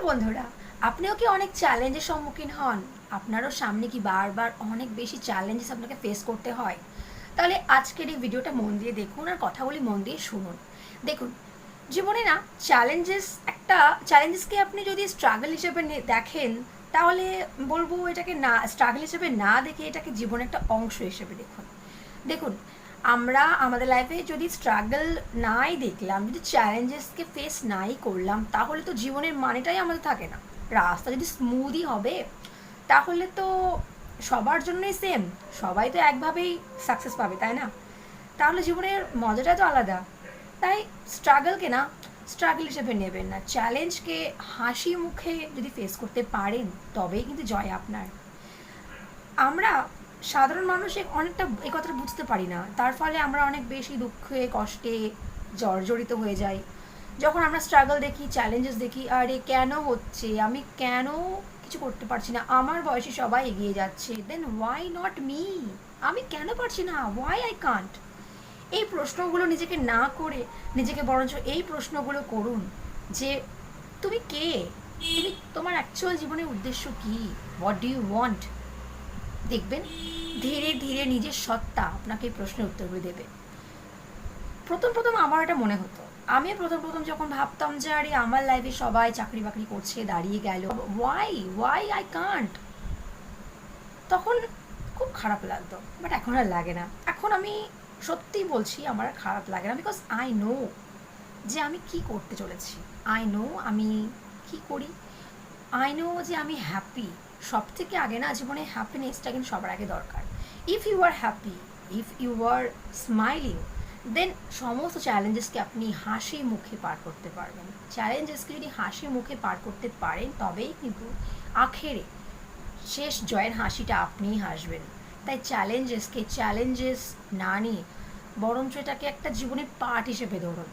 Hello বন্ধুরা, আপনিও কি অনেক চ্যালেঞ্জের সম্মুখীন হন? আপনারও সামনে কি বারবার অনেক বেশি চ্যালেঞ্জেস আপনাকে ফেস করতে হয়? তাহলে আজকের এই ভিডিওটা মন দিয়ে দেখুন আর কথাগুলি মন দিয়ে শুনুন। দেখুন, জীবনে না চ্যালেঞ্জেস একটা চ্যালেঞ্জেসকে আপনি যদি স্ট্রাগল হিসেবে দেখেন, তাহলে বলব এটাকে না স্ট্রাগল হিসেবে না দেখে এটাকে জীবনের একটা অংশ হিসেবে দেখুন। দেখুন আমরা আমাদের লাইফে যদি স্ট্রাগল নাই দেখলাম, যদি চ্যালেঞ্জেসকে ফেস নাই করলাম, তাহলে তো জীবনের মানেটাই আমাদের থাকে না। রাস্তা যদি স্মুথই হবে, তাহলে তো সবার জন্যই সেম সবাই তো একভাবেই সাকসেস পাবে, তাই না? তাহলে জীবনের মজাটা তো আলাদা। তাই স্ট্রাগলকে না স্ট্রাগল হিসেবে নেবেন না। চ্যালেঞ্জকে হাসি মুখে যদি ফেস করতে পারেন, তবেই কিন্তু জয় আপনার। আমরা সাধারণ মানুষ অনেকটা এই কথাটা বুঝতে পারি না। তার ফলে আমরা অনেক বেশি দুঃখে, কষ্টে জর্জরিত হয়ে যাই। যখন আমরা স্ট্রাগল দেখি চ্যালেঞ্জেস দেখি, আরে কেন হচ্ছে? আমি কেন কিছু করতে পারছি না? আমার বয়সে সবাই এগিয়ে যাচ্ছে। দেন ওয়াই নট মি আমি কেন পারছি না? ওয়াই আই কান্ট এই প্রশ্নগুলো নিজেকে না করে, নিজেকে বরঞ্চ এই প্রশ্নগুলো করুন যে, তুমি কে? তুমি তোমার অ্যাকচুয়াল জীবনের উদ্দেশ্য কি? হোয়াট ডু ইউ ওয়ান্ট দেখবেন, ধীরে ধীরে নিজের সত্তা আপনাকে এই প্রশ্নের উত্তরগুলো দেবে। প্রথম প্রথম আমার এটা মনে হতো। আমি প্রথম প্রথম যখন ভাবতাম যে, আরে, আমার লাইফে সবাই চাকরি বাকরি করছে, দাঁড়িয়ে গেল ওয়াই ওয়াই আই কান্ট তখন খুব খারাপ লাগতো বাট এখন আর লাগে না। এখন আমি সত্যি বলছি, আমার আর খারাপ লাগে না বিকজ আই নো যে আমি কি করতে চলেছি। আই নো আমি কি করি। আই নো যে আমি হ্যাপি সব থেকে আগে না জীবনে হ্যাপিনেসটা কিন্তু সবার আগে দরকার। If you are happy if you are smiling then সমস্ত চ্যালেঞ্জেসকে আপনি হাসি মুখে পার করতে পারবেন। চ্যালেঞ্জেসকে যদি হাসি মুখে পার করতে পারেন, তবেই কিন্তু আখেরে শেষ জয়ের হাসিটা আপনিই হাসবেন। তাই চ্যালেঞ্জেসকে চ্যালেঞ্জেস না নিয়ে বরঞ্চ এটাকে একটা জীবনের পার্ট হিসেবে ধরুন।